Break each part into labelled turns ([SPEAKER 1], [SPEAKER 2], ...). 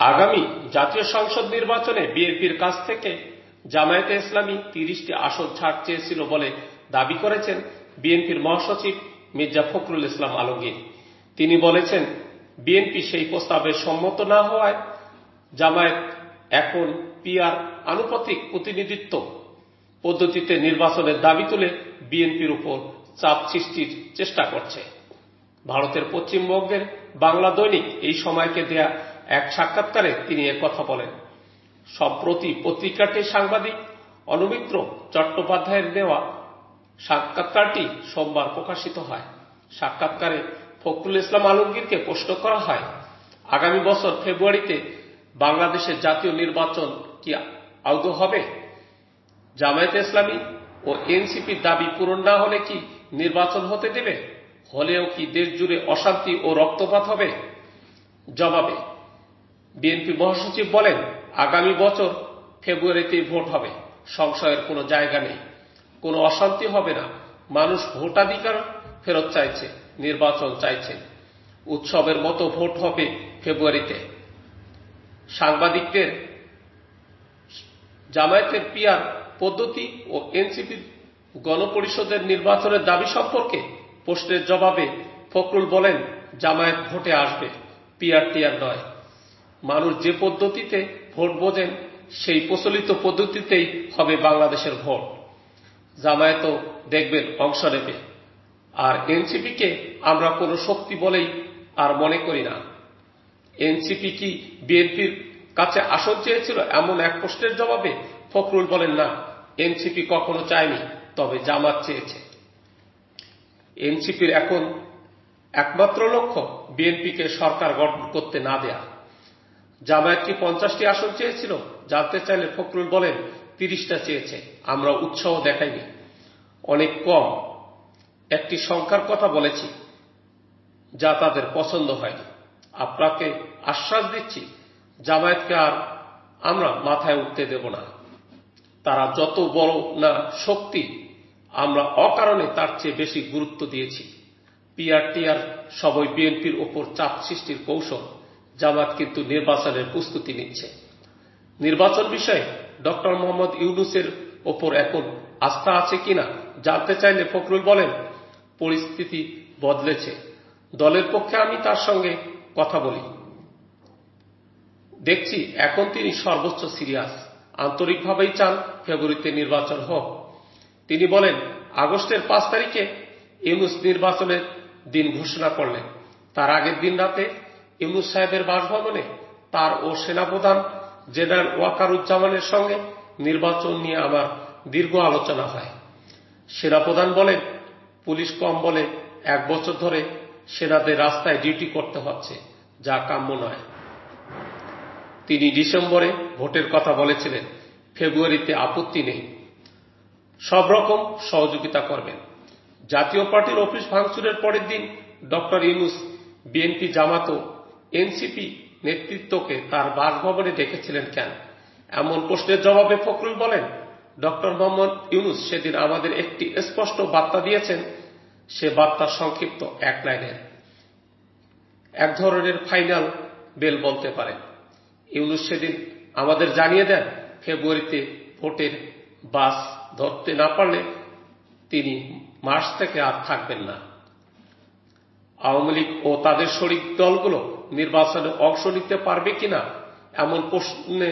[SPEAKER 1] আগামী জাতীয় সংসদ নির্বাচনে বিএনপির কাছ থেকে জামায়াতে ইসলামী তিরিশটি আসন ছাড় চেয়েছিল বলে দাবি করেছেন বিএনপির মহাসচিব মির্জা ফখরুল ইসলাম আলমগীর। তিনি বলেছেন, বিএনপি সেই প্রস্তাবে সম্মত না হওয়ায় জামায়াত এখন পিআর আনুপাতিক প্রতিনিধিত্ব পদ্ধতিতে নির্বাচনের দাবি তুলে বিএনপির উপর চাপ সৃষ্টির চেষ্টা করছে। ভারতের পশ্চিমবঙ্গের বাংলা দৈনিক এই সময়কে দেয়া এক সাক্ষাৎকারে তিনি কথা বলেন। সম্প্রতি পত্রিকাটির সাংবাদিক অনুমিত্র চট্টোপাধ্যায়ের দেওয়া সাক্ষাৎকারটি সোমবার প্রকাশিত হয়। সাক্ষাৎকারে ফখরুল ইসলাম আলমগীরকে প্রশ্ন করা হয়, আগামী বছর ফেব্রুয়ারিতে বাংলাদেশের জাতীয় নির্বাচন কি আদৌ হবে? জামায়াতে ইসলামী ও এনসিপির দাবি পূরণ না হলে কি নির্বাচন হতে দেবে? হলেও কি দেশ জুড়ে অশান্তি ও রক্তপাত হবে? জবাবে। বিএনপি মহাসচিব বলেন, আগামী বছর ফেব্রুয়ারিতেই ভোট হবে। সংশয়ের কোনো জায়গা নেই। কোনো অশান্তি হবে না। মানুষ ভোটাধিকার ফেরত চাইছে, নির্বাচন চাইছে। উৎসবের মতো ভোট হবে ফেব্রুয়ারিতে। সাংবাদিকদের জামায়াতের পিয়ার পদ্ধতি ও এনসিপির গণপরিষদের নির্বাচনের দাবি সম্পর্কে প্রশ্নের জবাবে ফখরুল বলেন, জামায়াত ভোটে আসবে, পিয়ার টিয়ার নয়। মানুষ যে পদ্ধতিতে ভোট বোঝেন, সেই প্রচলিত পদ্ধতিতেই হবে বাংলাদেশের ভোট। জামায়াতও দেখবেন অংশ নেবে। আর এনসিপিকে আমরা কোনো শক্তি বলেই আর মনে করি না। এনসিপি কি বিএনপির কাছে আসন চেয়েছিল এমন এক প্রশ্নের জবাবে ফখরুল বলেন না, এনসিপি কখনো চায়নি, তবে জামাত চেয়েছে। এনসিপির এখন একমাত্র লক্ষ্য বিএনপিকে সরকার গঠন করতে না দেয়া। জামায়াত কি পঞ্চাশটি আসন চেয়েছিল, জানতে চাইলে ফখরুল বলেন তিরিশটা চেয়েছে, আমরা উৎসাহ দেখাইনি। অনেক কম। একটি সংখ্যার কথা বলেছি, যা তাদের পছন্দ হয়নি। আপনাকে আশ্বাস দিচ্ছি, জামায়াতকে আর আমরা মাথায় উঠতে দেব না। তারা যত বড় না শক্তি আমরা অকারণে তার চেয়ে বেশি গুরুত্ব দিয়েছি। পিআর টিআর সবই বিএনপির ওপর চাপ সৃষ্টির কৌশল জামাত কিন্তু নির্বাচনের প্রস্তুতি নিচ্ছে। নির্বাচন বিষয়ে ডক্টর মোহাম্মদ ইউনুসের ওপর এখন আস্থা আছে কিনা জানতে চাইলে ফখরুল বলেন, পরিস্থিতি বদলেছে। দলের পক্ষে আমি তার সঙ্গে কথা বলি। দেখছি এখন তিনি সর্বোচ্চ সিরিয়াস। আন্তরিকভাবেই চান ফেব্রুয়ারিতে নির্বাচন হোক। তিনি বলেন, আগস্টের পাঁচ তারিখে ইউনুস নির্বাচনের দিন ঘোষণা করলেন। তার আগের দিন রাতে ইউনুস সাহেবের বাসভবনে তার ও সেনাপ্রধান জেনারেল ওয়াকারুজ্জামানের সঙ্গে নির্বাচন নিয়ে আমার দীর্ঘ আলোচনা হয়। সেনাপ্রধান বলেন, পুলিশ কম বলে এক বছর ধরে সেনাদের রাস্তায় ডিউটি করতে হচ্ছে, যা কাম্য নয়। তিনি ডিসেম্বরে ভোটের কথা বলেছিলেন, ফেব্রুয়ারিতে আপত্তি নেই। সব রকম সহযোগিতা করবেন। জাতীয় পার্টির অফিস ভাঙচুরের পরের দিন doctor Yunus BNP Jamaat NCP নেতৃত্বকে তার বাসভবনে ডেকেছিলেন কেন? এমন প্রশ্নের জবাবে ফখরুল বলেন, ডক্টর মোহাম্মদ ইউনুস সেদিন আমাদের একটি স্পষ্ট বার্তা দিয়েছেন, সে বার্তা সংক্ষিপ্ত এক লাইনের এক ধরনের ফাইনাল বেল বলতে পারেন ইউনুস সেদিন আমাদের জানিয়ে দেন, ফেব্রুয়ারিতে ভোটের বাস ধরতে না পারলে তিনি মার্চ থেকে আর থাকবেন না। আওয়ামী লীগ ও তাদের শরিক দলগুলো নির্বাচনে অংশ নিতে পারবে কিনা এমন প্রশ্নে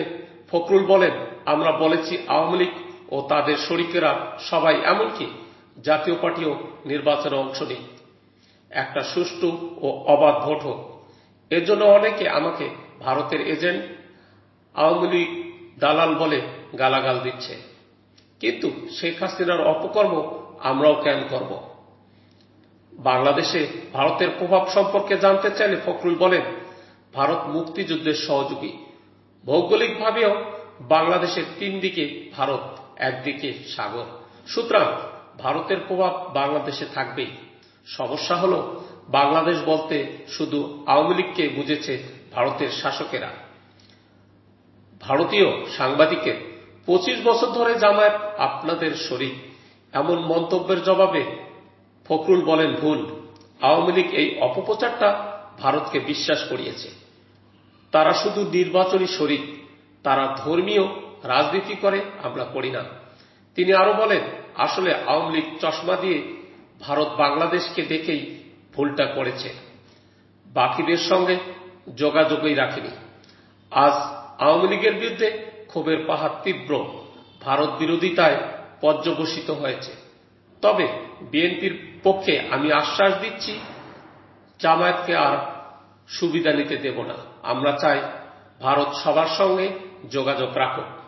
[SPEAKER 1] ফখরুল বলেন, আমরা বলেছি আওয়ামী লীগ ও তাদের শরিকেরা সবাই এমনকি জাতীয় পার্টিও নির্বাচনে অংশ নেই একটা সুষ্ঠু ও অবাধ ভোট হোক। এর জন্য অনেকে আমাকে ভারতের এজেন্ট আওয়ামী লীগ দালাল বলে গালাগাল দিচ্ছে। কিন্তু শেখ হাসিনার অপকর্ম আমরাও কেন করব? বাংলাদেশে ভারতের প্রভাব সম্পর্কে জানতে চাইলে ফখরুল বলেন, ভারত মুক্তিযুদ্ধের সহযোগী। ভৌগোলিকভাবেও বাংলাদেশের তিন দিকে ভারত, একদিকে সাগর। সুতরাং ভারতের প্রভাব বাংলাদেশে থাকবেই। সমস্যা হল, বাংলাদেশ বলতে শুধু আওয়ামী লীগকে বুঝেছে ভারতের শাসকেরা। ভারতীয় সাংবাদিকের পঁচিশ বছর ধরে জামায়াত আপনাদের শরিক এমন মন্তব্যের জবাবে ফখরুল বলেন, ভুল। আওয়ামী লীগ এই অপপ্রচারটা ভারতকে বিশ্বাস করিয়েছে। তারা শুধু নির্বাচনী শরিক তারা ধর্মীয় রাজনীতি করে আমরা করি না। তিনি আরও বলেন, আসলে আওয়ামী লীগ চশমা দিয়ে ভারত বাংলাদেশকে দেখেই ভুলটা করেছে। বাকিদের সঙ্গে যোগাযোগই রাখেনি। আজ আওয়ামী লীগের বিরুদ্ধে ক্ষোভের পাহাড় তীব্র। ভারত বিরোধিতায় পর্যবসিত হয়েছে। তবে বিএনপির পক্ষে আমি আশ্বাস দিচ্ছি, জামায়াতকে আর সুবিধা নিতে দেব না। আমরা চাই ভারত সবার সঙ্গে যোগাযোগ রাখুক।